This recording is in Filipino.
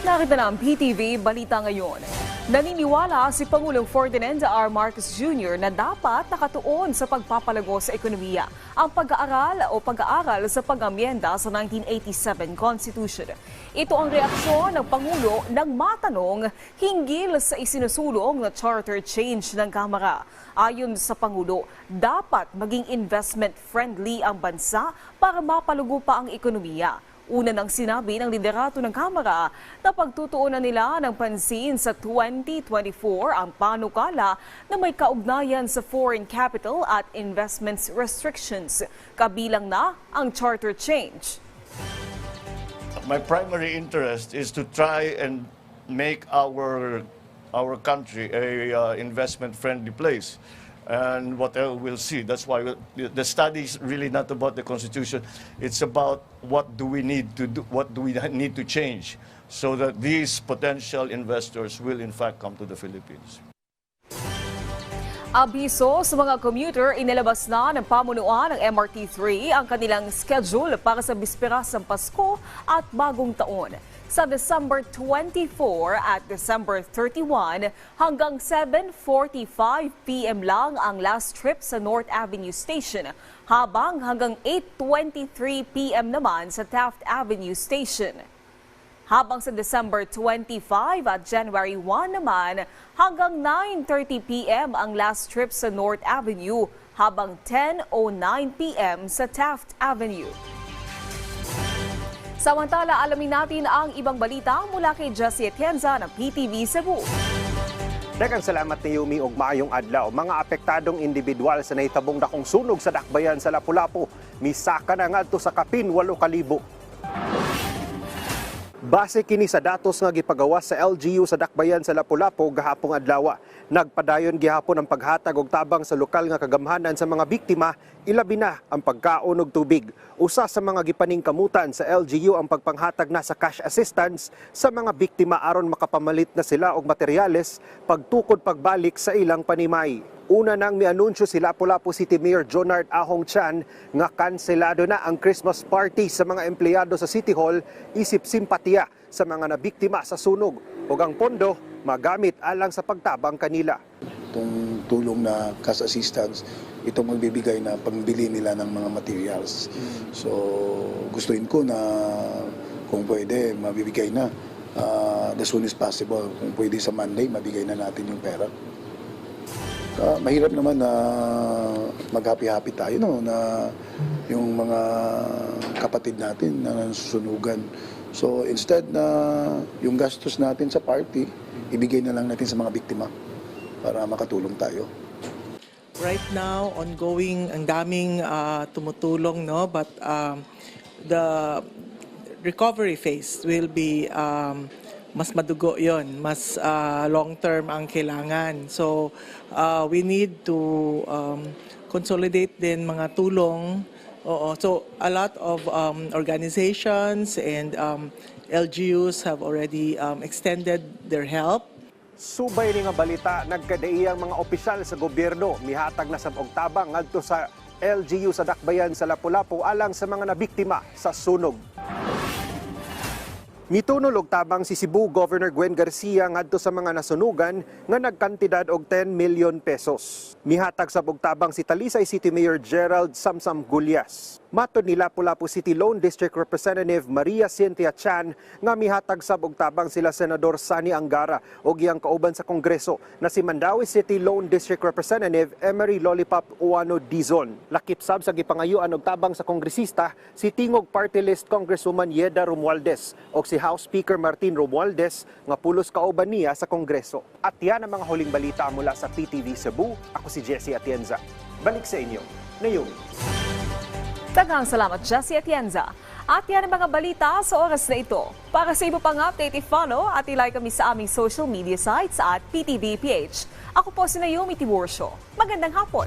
Narito na ang PTV Balita ngayon. Naniniwala si Pangulong Ferdinand R. Marcos Jr. na dapat nakatuon sa pagpapalago sa ekonomiya ang pag-aaral o pag-aaral sa pag-amyenda sa 1987 Constitution. Ito ang reaksyon ng Pangulo nang matanong hinggil sa isinusulong na charter change ng Kamara. Ayon sa Pangulo, dapat maging investment-friendly ang bansa para mapalugo pa ang ekonomiya. Una nang sinabi ng liderato ng Kamara na pagtutuunan nila ng pansin sa 2024 ang panukala na may kaugnayan sa foreign capital at investments restrictions, kabilang na ang charter change. My primary interest is to try and make our our country a uh, investment friendly place. And what else we'll see. That's why we- the study is really not about the constitution. It's about what do we need to do, what do we need to change so that these potential investors will in fact come to the Philippines. Abiso sa mga commuter, inilabas na ng pamunuan ng MRT3 ang kanilang schedule para sa bisperas ng Pasko at Bagong Taon. Sa December 24 at December 31 hanggang 7.45 p.m. lang ang last trip sa North Avenue Station habang hanggang 8.23 p.m. naman sa Taft Avenue Station. Habang sa December 25 at January 1 naman, hanggang 9.30 p.m. ang last trip sa North Avenue, habang 10.09 p.m. sa Taft Avenue. Samantala, alamin natin ang ibang balita mula kay Jessie Atienza ng PTV Cebu. Daghang salamat ni Yumi og maayong adlaw. Mga apektadong individual sa nahitabong dakong sunog sa dakbayan sa Lapu-Lapu, misaka na ngadto sa kapin 8,000. Base kini sa datos nga gipagawas sa LGU sa Dakbayan sa Lapu-Lapu gahapong adlaw. Nagpadayon gihapon ang paghatag og tabang sa lokal nga kagamhanan sa mga biktima, ilabi na ang pagkaon og tubig. Usa sa mga gipaning kamutan sa LGU ang pagpanghatag na sa cash assistance sa mga biktima aron makapamalit na sila og materyales pagtukod pagbalik sa ilang panimay. Una nang mianunsyo si Lapu-Lapu City Mayor Jonard Ahong Chan nga kanselado na ang Christmas party sa mga empleyado sa City Hall isip simpatiya sa mga nabiktima sa sunog ug ang pondo magamit alang sa pagtabang kanila. itong tulong na cash assistance, itong magbibigay na pangbili nila ng mga materials. So, gustuin ko na kung pwede, mabibigay na uh, the soon as possible. Kung pwede sa Monday, mabigay na natin yung pera. Ah, mahirap naman na mag-happy-happy tayo, no? Na yung mga kapatid natin na nasusunugan. So, instead na yung gastos natin sa party, ibigay na lang natin sa mga biktima para makatulong tayo. Right now, ongoing, ang daming ah, tumutulong, no? But um, the recovery phase will be um, mas madugo yon, mas ah, long-term ang kailangan. So, ah, we need to um, consolidate din mga tulong. Oo. So, a lot of um, organizations and um, LGUs have already um, extended their help Subay ni nga balita nagkadaiyang mga opisyal sa gobyerno mihatag na sa og tabang ngadto sa LGU sa Dakbayan sa Lapu-Lapu alang sa mga nabiktima sa sunog. Mitunog og tabang si Cebu Governor Gwen Garcia ngadto sa mga nasunugan nga nagkantidad og 10 million pesos. Mihatag sa tabang si Talisay City Mayor Gerald Samsam Gulyas. Matod ni Lapu-Lapu City Lone District Representative Maria Cynthia Chan nga mihatag sa og tabang sila Senador Sani Angara og iyang kauban sa Kongreso na si Mandawi City Lone District Representative Emery Lollipop Uano Dizon. Lakip sab sa gipangayuan og tabang sa kongresista si Tingog Party List Congresswoman Yeda Romualdez og si House Speaker Martin Romualdez nga pulos kauban niya sa Kongreso. At yan ang mga huling balita mula sa PTV Cebu. Ako si Jesse Atienza. Balik sa inyo. Naomi. Daghang salamat, Jessie Atienza. At yan ang mga balita sa oras na ito. Para sa iba pang update, i-follow at i-like kami sa aming social media sites at PTVPH. Ako po si Naomi Tiborsio. Magandang hapon.